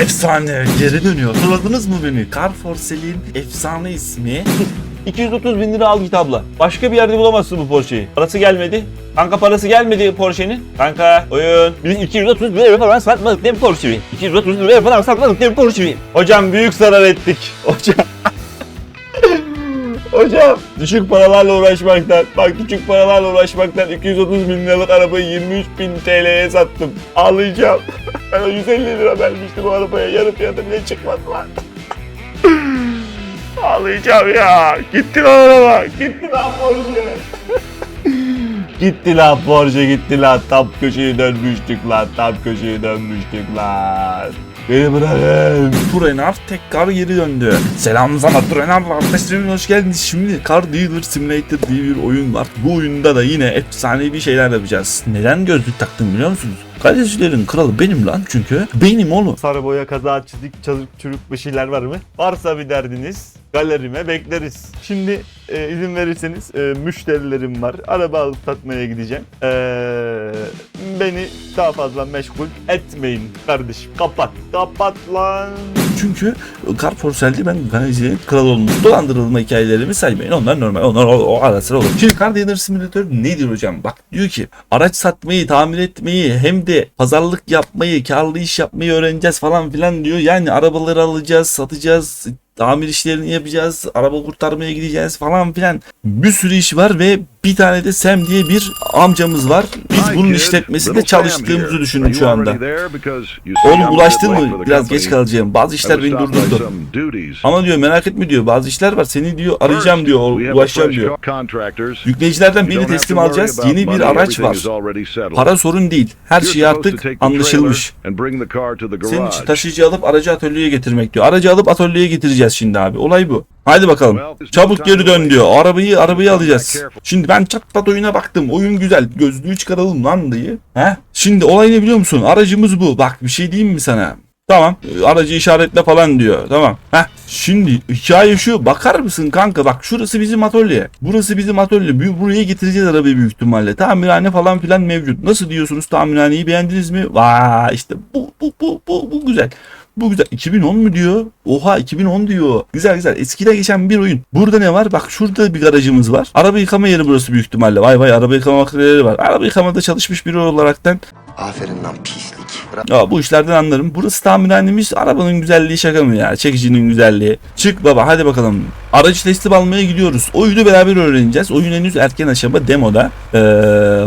Efsane geri dönüyor. Hatırladınız mı beni? Car for Sale'in efsane ismi. 230 bin lira al git abla. Başka bir yerde bulamazsın bu Porsche'yi. Parası gelmedi. Kanka parası gelmedi Porsche'nin. Kanka oyun. Biz 230 bin lira falan satmadık değil mi Porsche'yi? 230 bin lira falan satmadık değil mi Porsche'yi? Hocam büyük zarar ettik. Hocam. Hocam düşük paralarla uğraşmaktan, bak küçük paralarla uğraşmaktan 230 bin liralık arabayı 23 bin TL'ye sattım. Ağlayacağım. Ben o 150 lira vermiştim o arabaya. Yarı fiyatı bile çıkmadı lan. Ağlayacağım ya. Gitti lan araba. Gitti lan Porsche. gitti lan Porsche gitti lan. Tam köşeyi dönmüştük lan. Tam köşeyi dönmüştük lan. Beni bırakın. Turenar tekrar geri döndü. Selam sana Turenar arkadaşlarım hoş geldiniz. Şimdi Car Dealer Simulator diye bir oyun var. Bu oyunda da yine efsane bir şeyler yapacağız. Neden gözlük taktım biliyor musunuz? Gazetecilerin kralı benim lan çünkü. Benim oğlum. Sarı boya kaza çizik çalık çürük bir şeyler var mı? Varsa bir derdiniz galerime bekleriz. Şimdi e, izin verirseniz e, müşterilerim var. Araba alıp satmaya gideceğim. E, beni daha fazla meşgul etmeyin kardeşim. Kapat. Kapat lan. Çünkü Car for Sale'de ben gazetecilerin kralı olmuş. Dolandırılma hikayelerimi saymayın. Onlar normal. Onlar o, o ara sıra olur. Şimdi Car Dealer Simulator nedir hocam? Bak diyor ki araç satmayı, tamir etmeyi hem de pazarlık yapmayı, karlı iş yapmayı öğreneceğiz falan filan diyor. Yani arabaları alacağız, satacağız, tamir işlerini yapacağız, araba kurtarmaya gideceğiz falan filan. Bir sürü iş var ve bir tane de Sam diye bir amcamız var. Biz bunun işletmesinde çalıştığımızı düşünün şu anda. Oğlum ulaştın mı? Biraz geç kalacağım. Bazı işler beni durdurdu. Ama diyor merak etme diyor. Bazı işler var. Seni diyor arayacağım diyor. Ulaşacağım diyor. Yükleyicilerden birini teslim alacağız. Yeni bir araç var. Para sorun değil. Her şey artık anlaşılmış. Senin için taşıyıcı alıp aracı atölyeye getirmek diyor. Aracı alıp atölyeye getireceğiz şimdi abi. Olay bu. Haydi bakalım. Çabuk geri dön diyor. Arabayı arabayı alacağız. Şimdi ben çat pat oyuna baktım. Oyun güzel. Gözlüğü çıkaralım lan diye. He? Şimdi olay ne biliyor musun? Aracımız bu. Bak bir şey diyeyim mi sana? Tamam. Aracı işaretle falan diyor. Tamam. Heh. Şimdi hikaye şu. Bakar mısın kanka? Bak şurası bizim atölye. Burası bizim atölye. Bu- Buraya getireceğiz arabayı büyük ihtimalle. Tamirhane falan filan mevcut. Nasıl diyorsunuz tamirhaneyi beğendiniz mi? Vay işte bu bu bu bu, bu güzel. Bu güzel. 2010 mu diyor? Oha 2010 diyor. Güzel güzel. Eskide geçen bir oyun. Burada ne var? Bak şurada bir garajımız var. Araba yıkama yeri burası büyük ihtimalle. Vay vay araba yıkama makineleri var. Araba yıkamada çalışmış biri olaraktan Aferin lan pislik. Ya bu işlerden anlarım. Burası tamirhanemiz. Arabanın güzelliği şaka mı ya? Çekicinin güzelliği. Çık baba hadi bakalım. Aracı teslim almaya gidiyoruz. Oyunu beraber öğreneceğiz. Oyun henüz erken aşama demoda. Ee,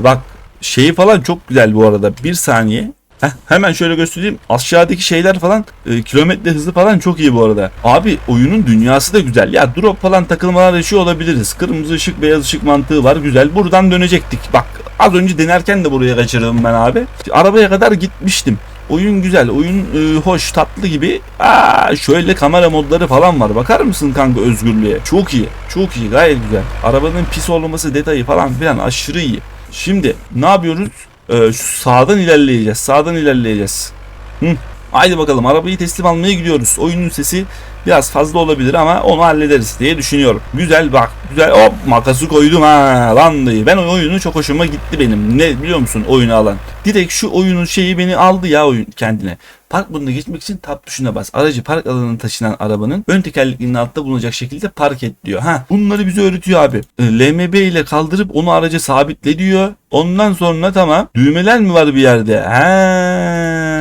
bak şeyi falan çok güzel bu arada. Bir saniye. Heh, hemen şöyle göstereyim. Aşağıdaki şeyler falan e, kilometre hızı falan çok iyi bu arada. Abi oyunun dünyası da güzel. Ya drop falan takılmalar yaşıyor olabiliriz. Kırmızı ışık beyaz ışık mantığı var. Güzel. Buradan dönecektik. Bak az önce denerken de buraya kaçırdım ben abi. Arabaya kadar gitmiştim. Oyun güzel, oyun e, hoş, tatlı gibi. Aa, şöyle kamera modları falan var. Bakar mısın kanka özgürlüğe? Çok iyi, çok iyi, gayet güzel. Arabanın pis olması detayı falan filan aşırı iyi. Şimdi ne yapıyoruz? Ee, şu sağdan ilerleyeceğiz, sağdan ilerleyeceğiz. Hı. Haydi bakalım arabayı teslim almaya gidiyoruz. Oyunun sesi biraz fazla olabilir ama onu hallederiz diye düşünüyorum. Güzel bak güzel hop makası koydum ha lan diye. Ben o oyunu çok hoşuma gitti benim. Ne biliyor musun oyunu alan? Direkt şu oyunun şeyi beni aldı ya oyun kendine. Park butonuna geçmek için tab tuşuna bas. Aracı park alanına taşınan arabanın ön tekerleklerinin altta bulunacak şekilde park et diyor. Ha bunları bize öğretiyor abi. E, LMB ile kaldırıp onu araca sabitle diyor. Ondan sonra tamam. Düğmeler mi var bir yerde? Ha.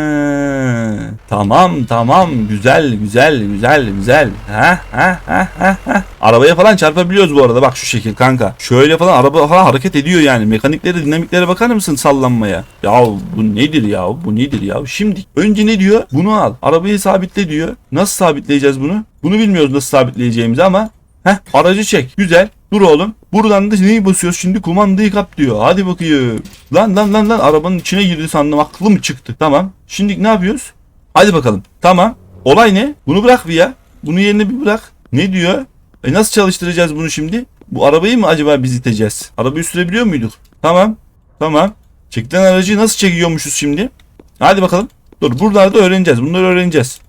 Tamam tamam güzel güzel güzel güzel. Ha ha ha ha ha. Arabaya falan çarpabiliyoruz bu arada bak şu şekil kanka. Şöyle falan araba falan hareket ediyor yani. Mekaniklere dinamiklere bakar mısın sallanmaya? Ya bu nedir ya? Bu nedir ya? Şimdi önce ne diyor? Bunu al. Arabayı sabitle diyor. Nasıl sabitleyeceğiz bunu? Bunu bilmiyoruz nasıl sabitleyeceğimizi ama Heh aracı çek. Güzel. Dur oğlum. Buradan da neyi basıyoruz şimdi? Kumandayı kap diyor. Hadi bakayım. Lan lan lan lan arabanın içine girdi sandım. Aklım çıktı. Tamam. Şimdi ne yapıyoruz? Hadi bakalım. Tamam. Olay ne? Bunu bırak bir ya. Bunu yerine bir bırak. Ne diyor? E nasıl çalıştıracağız bunu şimdi? Bu arabayı mı acaba biz iteceğiz? Arabayı sürebiliyor muyduk? Tamam. Tamam. Çekilen aracı nasıl çekiyormuşuz şimdi? Hadi bakalım. Dur buralarda öğreneceğiz. Bunları öğreneceğiz.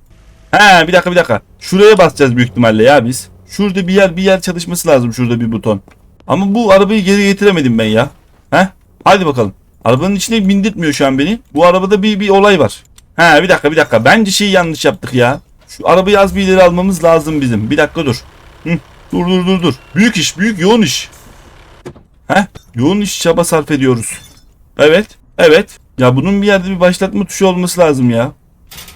He bir dakika bir dakika. Şuraya basacağız büyük ihtimalle ya biz. Şurada bir yer bir yer çalışması lazım şurada bir buton. Ama bu arabayı geri getiremedim ben ya. He? Hadi bakalım. Arabanın içine bindirtmiyor şu an beni. Bu arabada bir bir olay var. Ha bir dakika bir dakika. Bence şeyi yanlış yaptık ya. Şu arabayı az bir ileri almamız lazım bizim. Bir dakika dur. Hı, dur dur dur dur. Büyük iş büyük yoğun iş. Heh yoğun iş çaba sarf ediyoruz. Evet evet. Ya bunun bir yerde bir başlatma tuşu olması lazım ya.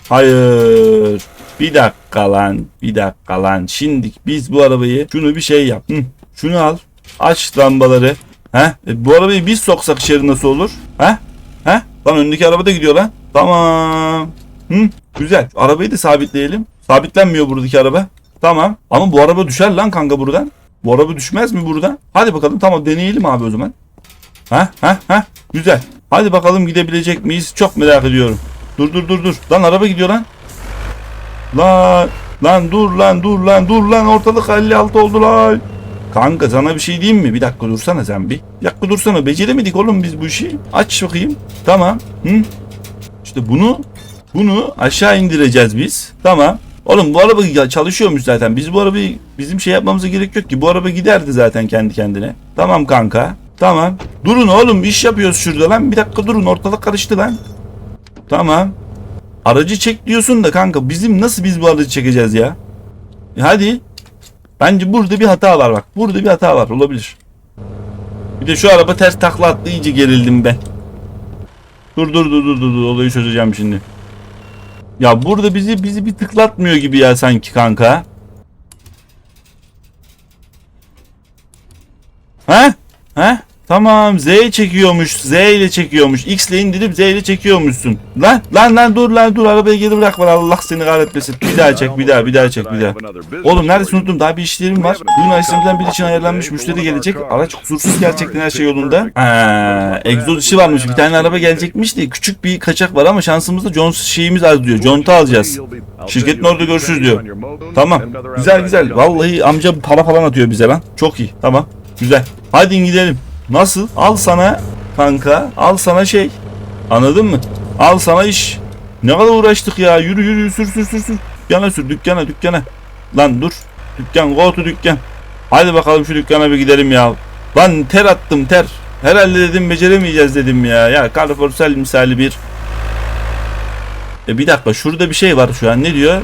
Hayır. Bir dakika lan. Bir dakika lan. Şimdi biz bu arabayı şunu bir şey yap. Hı, şunu al. Aç lambaları. Heh. E, bu arabayı biz soksak içeri nasıl olur? Heh. Heh. Lan öndeki araba da gidiyor lan. Tamam. Hı, güzel. Arabayı da sabitleyelim. Sabitlenmiyor buradaki araba. Tamam. Ama bu araba düşer lan kanka buradan. Bu araba düşmez mi buradan? Hadi bakalım tamam deneyelim abi o zaman. Ha ha ha güzel. Hadi bakalım gidebilecek miyiz? Çok merak ediyorum. Dur dur dur dur. Lan araba gidiyor lan. Lan lan dur lan dur lan dur lan ortalık 56 oldu lan. Kanka sana bir şey diyeyim mi? Bir dakika dursana sen bir. Bir dakika dursana. Beceremedik oğlum biz bu işi. Aç bakayım. Tamam. Hı? İşte bunu bunu aşağı indireceğiz biz. Tamam. Oğlum bu araba çalışıyormuş zaten. Biz bu arabayı bizim şey yapmamıza gerek yok ki. Bu araba giderdi zaten kendi kendine. Tamam kanka. Tamam. Durun oğlum iş yapıyoruz şurada lan. Bir dakika durun ortalık karıştı lan. Tamam. Aracı çek diyorsun da kanka bizim nasıl biz bu aracı çekeceğiz ya? E hadi. Bence burada bir hata var bak. Burada bir hata var olabilir. Bir de şu araba ters takla attı iyice gerildim ben. Dur dur dur dur dur olayı çözeceğim şimdi. Ya burada bizi bizi bir tıklatmıyor gibi ya sanki kanka. Ha? Ha? Tamam Z çekiyormuş. Z ile çekiyormuş. X ile indirip Z ile çekiyormuşsun. Lan lan lan dur lan dur arabayı geri bırak lan Allah seni kahretmesin. Bir daha çek bir daha bir daha çek bir daha. Oğlum neredesin unuttum daha bir işlerim var. Bugün Aleyhisselam'dan bir için ayarlanmış müşteri gelecek. Araç kusursuz gerçekten her şey yolunda. Ha, egzoz işi varmış. Bir tane araba gelecekmiş de küçük bir kaçak var ama şansımızda Jones şeyimiz az diyor. Conta alacağız. Şirketin orada görüşürüz diyor. Tamam. Güzel güzel. Vallahi amca para falan atıyor bize lan. Çok iyi. Tamam. Güzel. Hadi gidelim. Nasıl? Al sana kanka. Al sana şey. Anladın mı? Al sana iş. Ne kadar uğraştık ya. Yürü yürü sür sür sür sür. Dükkana sür dükkana dükkana. Lan dur. Dükkan go to dükkan. Hadi bakalım şu dükkana bir gidelim ya. Lan ter attım ter. Herhalde dedim beceremeyeceğiz dedim ya. Ya Carrefour misali bir. E bir dakika şurada bir şey var şu an ne diyor?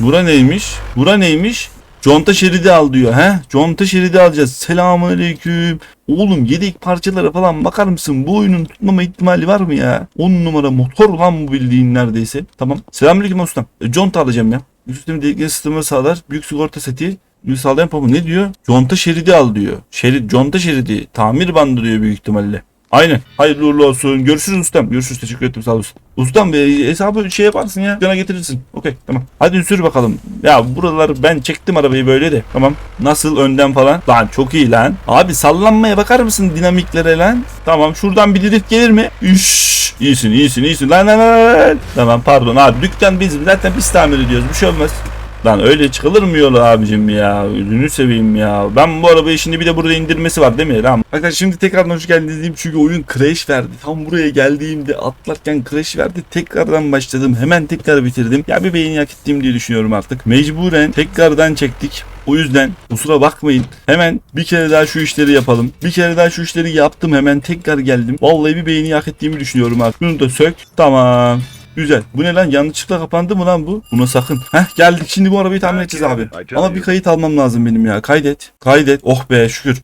Bura neymiş? Bura neymiş? Conta şeridi al diyor. He? Conta şeridi alacağız. Selamun aleyküm. Oğlum yedek parçalara falan bakar mısın? Bu oyunun tutmama ihtimali var mı ya? 10 numara motor lan bu bildiğin neredeyse. Tamam. Selamünaleyküm ustam. E, conta alacağım ya. Üst sistemi delikli sistemi sağlar. Büyük sigorta seti. Sağlayan pamuk ne diyor? Conta şeridi al diyor. Şerit, conta şeridi. Tamir bandı diyor büyük ihtimalle. Aynen. Hayırlı uğurlu olsun. Görüşürüz ustam. Görüşürüz. Teşekkür ederim. Sağ olasın. Ustam e, hesabı şey yaparsın ya. Yana getirirsin. Okey tamam. Hadi sür bakalım. Ya buralar ben çektim arabayı böyle de. Tamam. Nasıl önden falan. Lan çok iyi lan. Abi sallanmaya bakar mısın dinamiklere lan? Tamam. Şuradan bir drift gelir mi? Üş. İyisin iyisin iyisin. Lan lan lan. Tamam pardon abi. Dükkan bizim. Zaten biz tamir ediyoruz. Bir şey olmaz. Lan öyle çıkılır mı yola abicim ya? Ürünü seveyim ya. Ben bu arabayı şimdi bir de burada indirmesi var değil mi? Tamam. Arkadaşlar şimdi tekrardan hoş geldiniz diyeyim çünkü oyun crash verdi. Tam buraya geldiğimde atlarken crash verdi. Tekrardan başladım. Hemen tekrar bitirdim. Ya bir beğeni hak ettiğim diye düşünüyorum artık. Mecburen tekrardan çektik. O yüzden kusura bakmayın. Hemen bir kere daha şu işleri yapalım. Bir kere daha şu işleri yaptım. Hemen tekrar geldim. Vallahi bir beğeni hak ettiğimi düşünüyorum artık. Bunu da sök. Tamam. Güzel. Bu ne lan? Yanlışlıkla kapandı mı lan bu? Buna sakın. Heh geldik. Şimdi bu arabayı tamir edeceğiz abi. Ama bir kayıt almam lazım benim ya. Kaydet. Kaydet. Oh be şükür.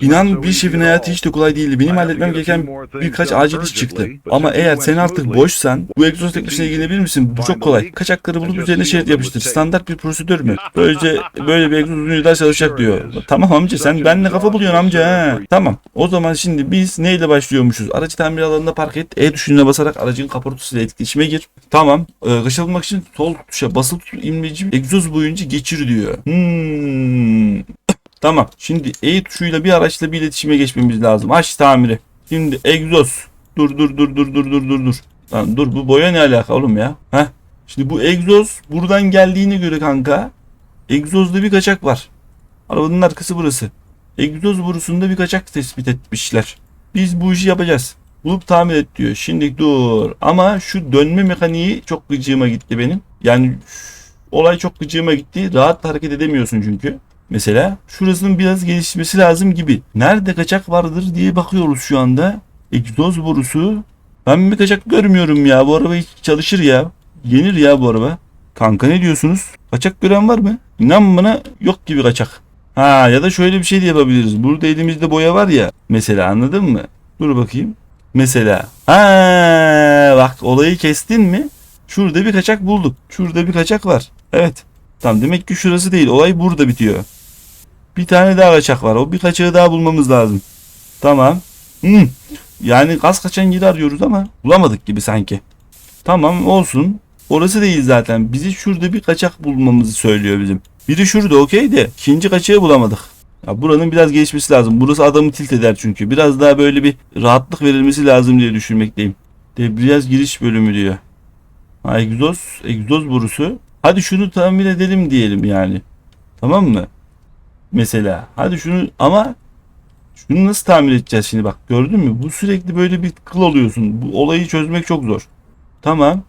İnan bir şefin hayatı hiç de kolay değildi. Benim halletmem gereken birkaç acil iş çıktı. Ama eğer sen artık boşsan bu egzoz teknisine ilgilenebilir misin? Bu çok kolay. Kaçakları bulup üzerine şerit yapıştır. Standart bir prosedür mü? Böylece böyle bir egzoz uzun çalışacak diyor. Tamam amca sen benimle kafa buluyorsun amca ha. Tamam. O zaman şimdi biz neyle başlıyormuşuz? Aracı tamir alanında park et. E tuşuna basarak aracın kaportasıyla etkileşime gir. Tamam. Ee, kışa bulmak için sol tuşa basılı tut imleci egzoz boyunca geçir diyor. Hmm. Tamam. Şimdi E tuşuyla bir araçla bir iletişime geçmemiz lazım. Aç tamiri. Şimdi egzoz. Dur dur dur dur dur dur dur dur. Lan dur bu boya ne alaka oğlum ya? Heh. Şimdi bu egzoz buradan geldiğine göre kanka egzozda bir kaçak var. Arabanın arkası burası. Egzoz borusunda bir kaçak tespit etmişler. Biz bu işi yapacağız. Bulup tamir et diyor. Şimdi dur. Ama şu dönme mekaniği çok gıcığıma gitti benim. Yani olay çok gıcığıma gitti. Rahat hareket edemiyorsun çünkü. Mesela şurasının biraz gelişmesi lazım gibi. Nerede kaçak vardır diye bakıyoruz şu anda. Egzoz borusu Ben bir kaçak görmüyorum ya. Bu araba hiç çalışır ya. Yenir ya bu araba. Kanka ne diyorsunuz? Kaçak gören var mı? İnan bana yok gibi kaçak. Ha ya da şöyle bir şey de yapabiliriz. Burada elimizde boya var ya. Mesela anladın mı? Dur bakayım. Mesela. Ha bak olayı kestin mi? Şurada bir kaçak bulduk. Şurada bir kaçak var. Evet. Tamam demek ki şurası değil. Olay burada bitiyor. Bir tane daha kaçak var. O bir kaçağı daha bulmamız lazım. Tamam. Hmm. Yani gaz kaçan yeri arıyoruz ama bulamadık gibi sanki. Tamam olsun. Orası değil zaten. Bizi şurada bir kaçak bulmamızı söylüyor bizim. Biri şurada okey de ikinci kaçağı bulamadık. Ya buranın biraz gelişmesi lazım. Burası adamı tilt eder çünkü. Biraz daha böyle bir rahatlık verilmesi lazım diye düşünmekteyim. Debriyaj giriş bölümü diyor. Ha, egzoz, egzoz borusu. Hadi şunu tamir edelim diyelim yani. Tamam mı? Mesela. Hadi şunu ama şunu nasıl tamir edeceğiz şimdi bak gördün mü? Bu sürekli böyle bir kıl oluyorsun. Bu olayı çözmek çok zor. Tamam.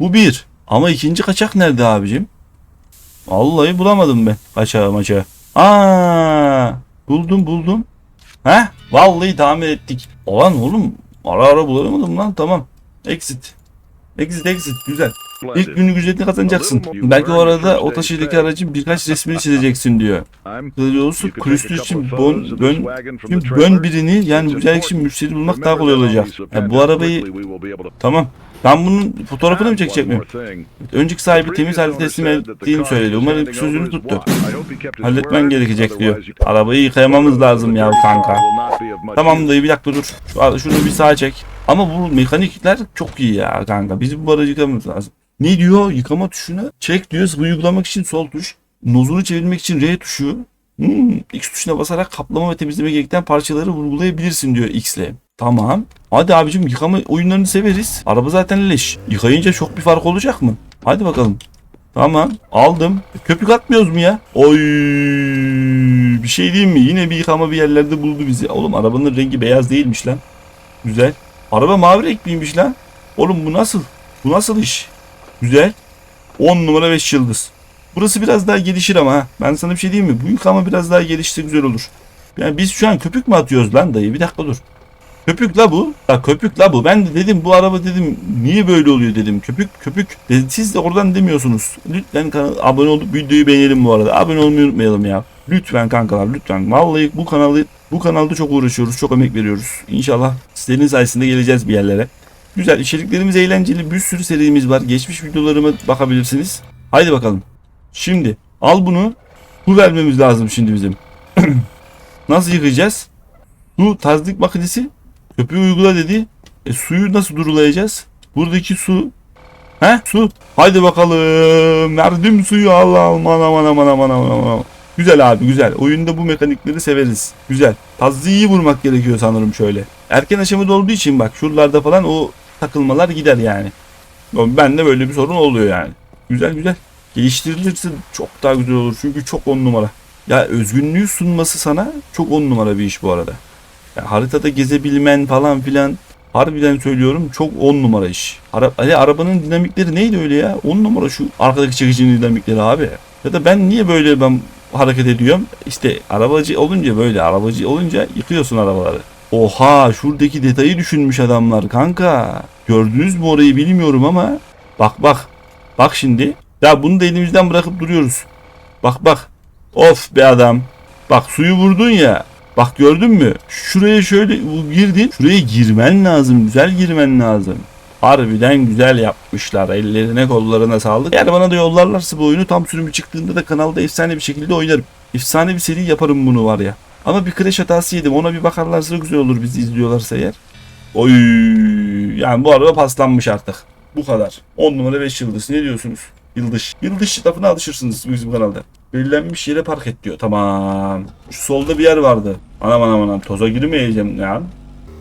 Bu bir. Ama ikinci kaçak nerede abicim? Vallahi bulamadım ben kaçağı maçağı. Aa, buldum buldum. Heh, vallahi tamir ettik. Olan oğlum ara ara bulamadım lan tamam. Exit. Exit exit güzel. İlk günlük ücretini kazanacaksın. Belki o arada o taşıdaki aracın birkaç resmini çizeceksin diyor. Kılıcı olursa kulüstü için bon, bön, bön birini yani güzel için müşteri bulmak daha kolay olacak. Ya bu arabayı tamam. Ben bunun fotoğrafını mı çekecek miyim? Önceki sahibi temiz halde teslim ettiğini söyledi. Umarım sözünü tuttu. Halletmen gerekecek diyor. Arabayı yıkayamamız lazım ya kanka. Tamam dayı bir dakika dur. Şu- Şunu bir sağa çek. Ama bu mekanikler çok iyi ya kanka. Bizim bu aracı yıkamamız lazım. Ne diyor? Yıkama tuşuna çek diyor. Uygulamak için sol tuş. Nozunu çevirmek için R tuşu. Hmm, X tuşuna basarak kaplama ve temizleme gerektiren parçaları vurgulayabilirsin diyor X'le. Tamam. Hadi abicim yıkama oyunlarını severiz. Araba zaten leş. Yıkayınca çok bir fark olacak mı? Hadi bakalım. Tamam aldım. Köpük atmıyoruz mu ya? Oy bir şey diyeyim mi? Yine bir yıkama bir yerlerde buldu bizi. Oğlum arabanın rengi beyaz değilmiş lan. Güzel. Araba mavi renkliymiş lan. Oğlum bu nasıl? Bu nasıl iş? Güzel. 10 numara 5 yıldız. Burası biraz daha gelişir ama ha. Ben sana bir şey diyeyim mi? Bu yıkama biraz daha gelişse güzel olur. Yani biz şu an köpük mü atıyoruz lan dayı? Bir dakika dur. Köpük la bu. Ya köpük la bu. Ben de dedim bu araba dedim niye böyle oluyor dedim. Köpük köpük. Siz de oradan demiyorsunuz. Lütfen abone olup videoyu beğenelim bu arada. Abone olmayı unutmayalım ya. Lütfen kankalar lütfen. Vallahi bu kanalı bu kanalda çok uğraşıyoruz. Çok emek veriyoruz. İnşallah sizlerin sayesinde geleceğiz bir yerlere. Güzel içeriklerimiz eğlenceli. Bir sürü serimiz var. Geçmiş videolarıma bakabilirsiniz. Haydi bakalım. Şimdi al bunu. Su vermemiz lazım şimdi bizim. Nasıl yıkayacağız? Su tazdik makinesi köpüğü uygula dedi. E, suyu nasıl durulayacağız? Buradaki su. He su. Haydi bakalım. Verdim suyu Allah aman aman aman aman aman aman. Güzel abi güzel. Oyunda bu mekanikleri severiz. Güzel. Tazziyi vurmak gerekiyor sanırım şöyle. Erken aşamada olduğu için bak şuralarda falan o takılmalar gider yani. Ben de böyle bir sorun oluyor yani. Güzel güzel. Geliştirilirse çok daha güzel olur. Çünkü çok on numara. Ya özgünlüğü sunması sana çok on numara bir iş bu arada. Ya haritada gezebilmen falan filan harbiden söylüyorum çok on numara iş. Ara, hani arabanın dinamikleri neydi öyle ya? On numara şu arkadaki çekicinin dinamikleri abi. Ya da ben niye böyle ben hareket ediyorum? İşte arabacı olunca böyle arabacı olunca yıkıyorsun arabaları. Oha şuradaki detayı düşünmüş adamlar kanka. Gördünüz mü orayı bilmiyorum ama. Bak bak. Bak şimdi. Ya bunu da elimizden bırakıp duruyoruz. Bak bak. Of be adam. Bak suyu vurdun ya. Bak gördün mü? Şuraya şöyle girdin. Şuraya girmen lazım. Güzel girmen lazım. Harbiden güzel yapmışlar. Ellerine kollarına sağlık. Eğer bana da yollarlarsa bu oyunu tam sürümü çıktığında da kanalda efsane bir şekilde oynarım. Efsane bir seri yaparım bunu var ya. Ama bir crash hatası yedim. Ona bir bakarlarsa güzel olur bizi izliyorlarsa eğer. Oy yani bu araba paslanmış artık. Bu kadar. 10 numara 5 yıldız. Ne diyorsunuz? Yıldız. Yıldız lafına alışırsınız bizim kanalda. Belirlenmiş yere park et diyor. Tamam. Şu solda bir yer vardı. Anam anam anam toza girmeyeceğim ya.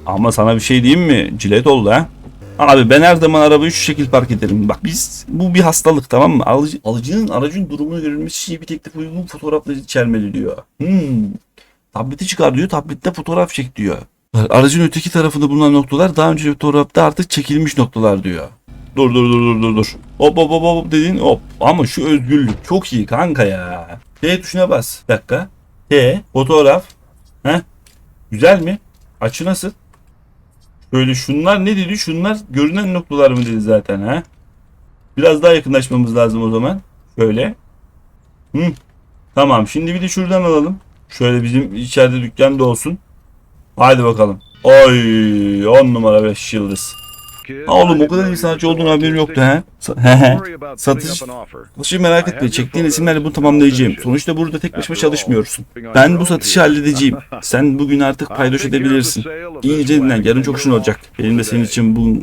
Ama sana bir şey diyeyim mi? Cilet oldu ha. Abi ben her zaman arabayı şu şekil park ederim. Bak biz bu bir hastalık tamam mı? Alıcı, alıcının aracın durumunu görülmesi için bir teklif uygun fotoğrafları içermeli diyor. Hmm. Tableti çıkar diyor. Tablette fotoğraf çek diyor. Aracın öteki tarafında bulunan noktalar daha önce fotoğrafta artık çekilmiş noktalar diyor. Dur dur dur dur dur dur. Hop hop hop hop dedin hop. Ama şu özgürlük çok iyi kanka ya. T tuşuna bas. Bir dakika. T fotoğraf. Heh. Güzel mi? Açı nasıl? Böyle şunlar ne dedi? Şunlar görünen noktalar mı dedi zaten ha? Biraz daha yakınlaşmamız lazım o zaman. Şöyle. Hı. Tamam şimdi bir de şuradan alalım. Şöyle bizim içeride dükkan da olsun. Haydi bakalım. Oy 10 numara 5 yıldız. Ha oğlum o kadar iyi sanatçı olduğunu haberim yoktu ha. Satış- Satış. Satışı merak etme. Çektiğin isimlerle bunu tamamlayacağım. Sonuçta burada tek başıma çalışmıyorsun. Ben bu satışı halledeceğim. Sen bugün artık paydoş edebilirsin. İyice dinlen. Yarın çok işin olacak. Benim de senin için bu,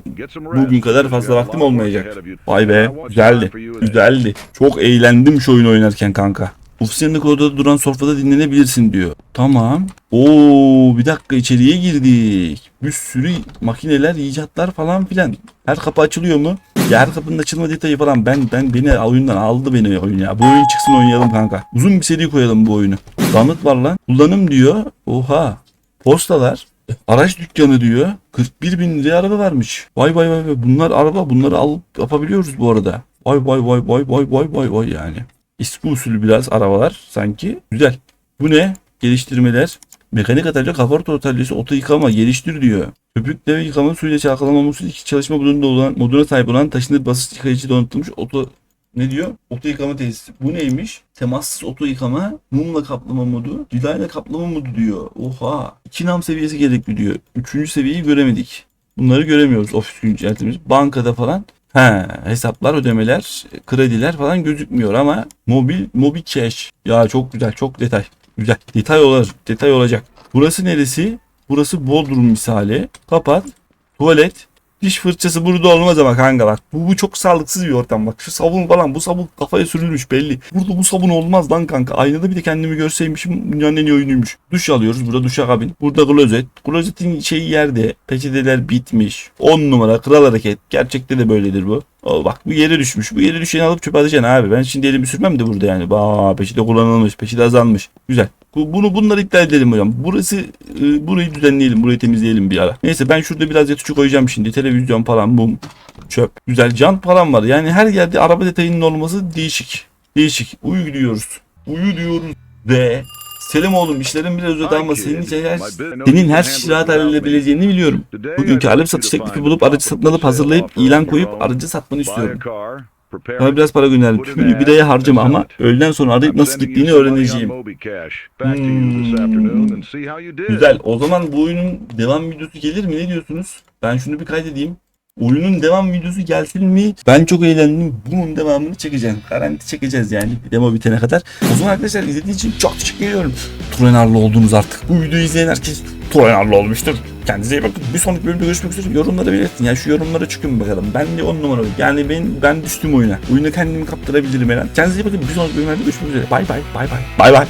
bugün kadar fazla vaktim olmayacak. Vay be. Güzeldi. Güzeldi. Çok eğlendim şu oyun oynarken kanka. Ofisin odada duran sofrada dinlenebilirsin diyor. Tamam. Oo bir dakika içeriye girdik. Bir sürü makineler, icatlar falan filan. Her kapı açılıyor mu? Ya her kapının açılma detayı falan ben ben beni oyundan aldı beni oyun ya. Bu oyun çıksın oynayalım kanka. Uzun bir seri koyalım bu oyunu. Damıt var lan. Kullanım diyor. Oha. Postalar. Araç dükkanı diyor. 41 bin liraya araba varmış. Vay vay vay vay. Bunlar araba. Bunları alıp yapabiliyoruz bu arada. Vay vay vay vay vay vay vay vay yani. İSKU usulü biraz arabalar sanki. Güzel. Bu ne? Geliştirmeler. Mekanik atarca kaporta otalyası oto yıkama geliştir diyor. Köpükle ve yıkama suyla çalkalanmaması iki çalışma modunda olan moduna sahip olan taşınır basınç yıkayıcı donatılmış oto ne diyor? Oto yıkama tesisi. Bu neymiş? Temassız oto yıkama, mumla kaplama modu, vilayla kaplama modu diyor. Oha. İki nam seviyesi gerekli diyor. Üçüncü seviyeyi göremedik. Bunları göremiyoruz ofis günceltimiz. Bankada falan He, hesaplar, ödemeler, krediler falan gözükmüyor ama mobil mobil cash. Ya çok güzel, çok detay. Güzel. Detay olacak, detay olacak. Burası neresi? Burası Bodrum misali. Kapat. Tuvalet. Diş fırçası burada olmaz ama kanka bak. Bu, bu çok sağlıksız bir ortam bak. Şu sabun falan bu sabun kafaya sürülmüş belli. Burada bu sabun olmaz lan kanka. Aynada bir de kendimi görseymişim dünyanın en iyi oyunuymuş. Duş alıyoruz. Burada duşakabin. Burada klozet. Klozetin şeyi yerde. Peçeteler bitmiş. 10 numara kral hareket. Gerçekte de böyledir bu. O bak bu yere düşmüş. Bu yere düşeni alıp çöpe atacaksın abi. Ben şimdi elimi sürmem de burada yani. Ba peçete kullanılmış. Peçete azalmış. Güzel. Bu- Bunu bunları iptal edelim hocam. Burası e, burayı düzenleyelim. Burayı temizleyelim bir ara. Neyse ben şurada biraz yatışu koyacağım şimdi. Televizyon falan mum çöp. Güzel jant falan var. Yani her yerde araba detayının olması değişik. Değişik. Uyu diyoruz. Uyu diyoruz. Ve Selim oğlum işlerin biraz uzadı ama senin için her, senin her şeyi rahat halledebileceğini biliyorum. Bugünkü alıp satış teklifi bulup aracı satın alıp hazırlayıp ilan koyup aracı satmanı istiyorum. Sana biraz para gönderdim. Tümünü bir aya harcama ama öğleden sonra arayıp nasıl gittiğini öğreneceğim. Hmm. Güzel. O zaman bu oyunun devam videosu gelir mi? Ne diyorsunuz? Ben şunu bir kaydedeyim. Oyunun devam videosu gelsin mi? Ben çok eğlendim. Bunun devamını çekeceğim. Garanti çekeceğiz yani demo bitene kadar. O zaman arkadaşlar izlediğiniz için çok teşekkür ediyorum. Turenarlı oldunuz artık. Bu videoyu izleyen herkes Turenarlı olmuştur. Kendinize iyi bakın. Bir sonraki bölümde görüşmek üzere. Yorumlara belirtin. Yani şu yorumlara çıkın bakalım. Ben de on numara. Yani ben ben düştüm oyuna. Oyuna kendimi kaptırabilirim her an. Kendinize iyi bakın. Bir sonraki bölümlerde görüşmek üzere. Bay bay. Bay bay. Bay bay.